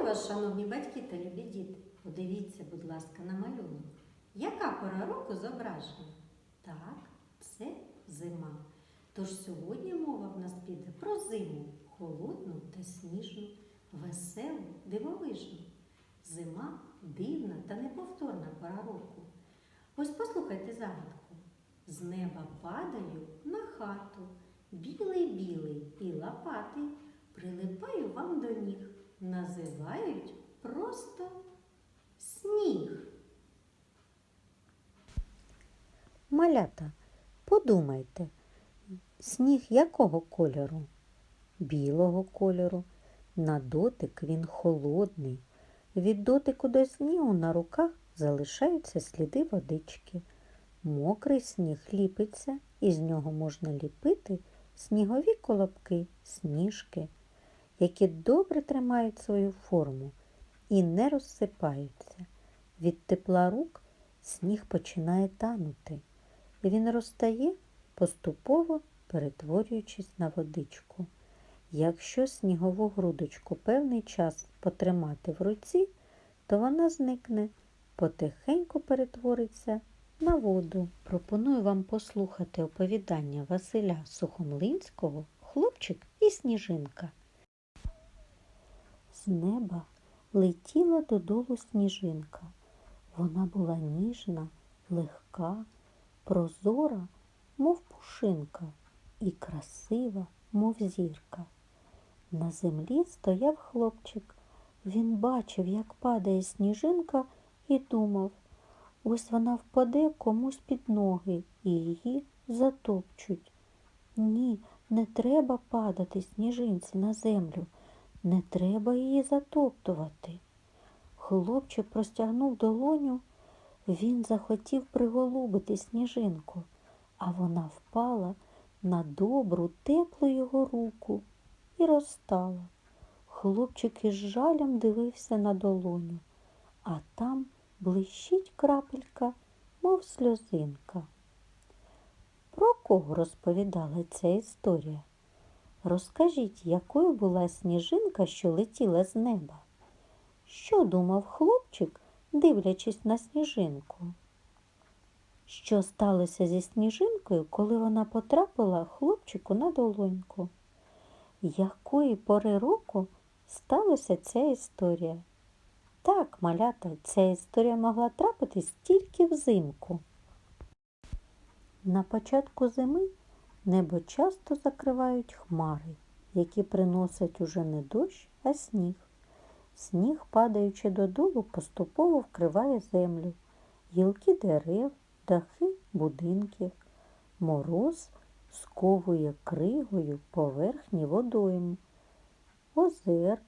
Вітаю вас, шановні батьки та любі діти. Подивіться, будь ласка, на малюнок. Яка пора року зображена? Так, це зима. Тож сьогодні мова в нас піде про зиму, холодну та сніжну, веселу, дивовижну. Зима дивна та неповторна пора року. Ось послухайте загадку. З неба падаю на хату, білий-білий і лопатий, прилипаю вам до ніг, називають просто сніг. Малята, подумайте, сніг якого кольору? Білого кольору. На дотик він холодний. Від дотику до снігу на руках залишаються сліди водички. Мокрий сніг ліпиться, і з нього можна ліпити снігові колобки, сніжки, які добре тримають свою форму і не розсипаються. Від тепла рук сніг починає танути. Він розтає, поступово перетворюючись на водичку. Якщо снігову грудочку певний час потримати в руці, то вона зникне, потихеньку перетвориться на воду. Пропоную вам послухати оповідання Василя Сухомлинського Хлопчик і сніжинка. З неба летіла додолу сніжинка. Вона була ніжна, легка, прозора, мов пушинка, і красива, мов зірка. На землі стояв хлопчик. Він бачив, як падає сніжинка, і думав, ось вона впаде комусь під ноги і її затопчуть. Ні, не треба падати сніжинці на землю, не треба її затоптувати. Хлопчик простягнув долоню, він захотів приголубити сніжинку, а вона впала на добру, теплу його руку і розстала. Хлопчик із жалем дивився на долоню, а там блищить крапелька, мов сльозинка. Про кого розповідала ця історія? Розкажіть, якою була сніжинка, що летіла з неба? Що думав хлопчик, дивлячись на сніжинку? Що сталося зі сніжинкою, коли вона потрапила хлопчику на долоньку? Якої пори року сталася ця історія? Так, малята, ця історія могла трапитись тільки взимку. На початку зими небо часто закривають хмари, які приносять уже не дощ, а сніг. Сніг, падаючи додолу, поступово вкриває землю, гілки дерев, дахи будинків. Мороз сковує кригою поверхні водойм, озер,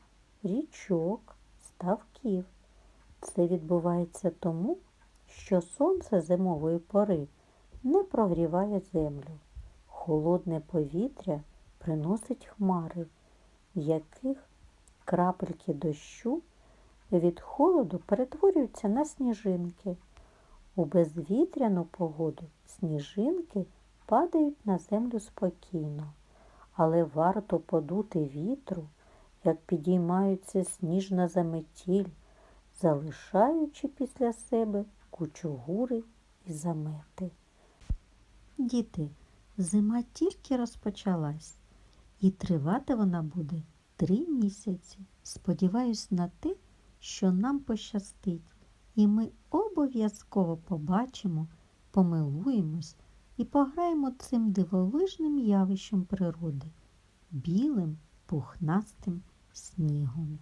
річок, ставків. Це відбувається тому, що сонце зимової пори не прогріває землю. Холодне повітря приносить хмари, в яких крапельки дощу від холоду перетворюються на сніжинки. У безвітряну погоду сніжинки падають на землю спокійно, але варто подути вітру, як підіймаються сніжна заметіль, залишаючи після себе кучугури і замети. Діти, зима тільки розпочалась, і тривати вона буде три місяці. Сподіваюсь на те, що нам пощастить, і ми обов'язково побачимо, помилуємось і пограємо цим дивовижним явищем природи білим пухнастим снігом.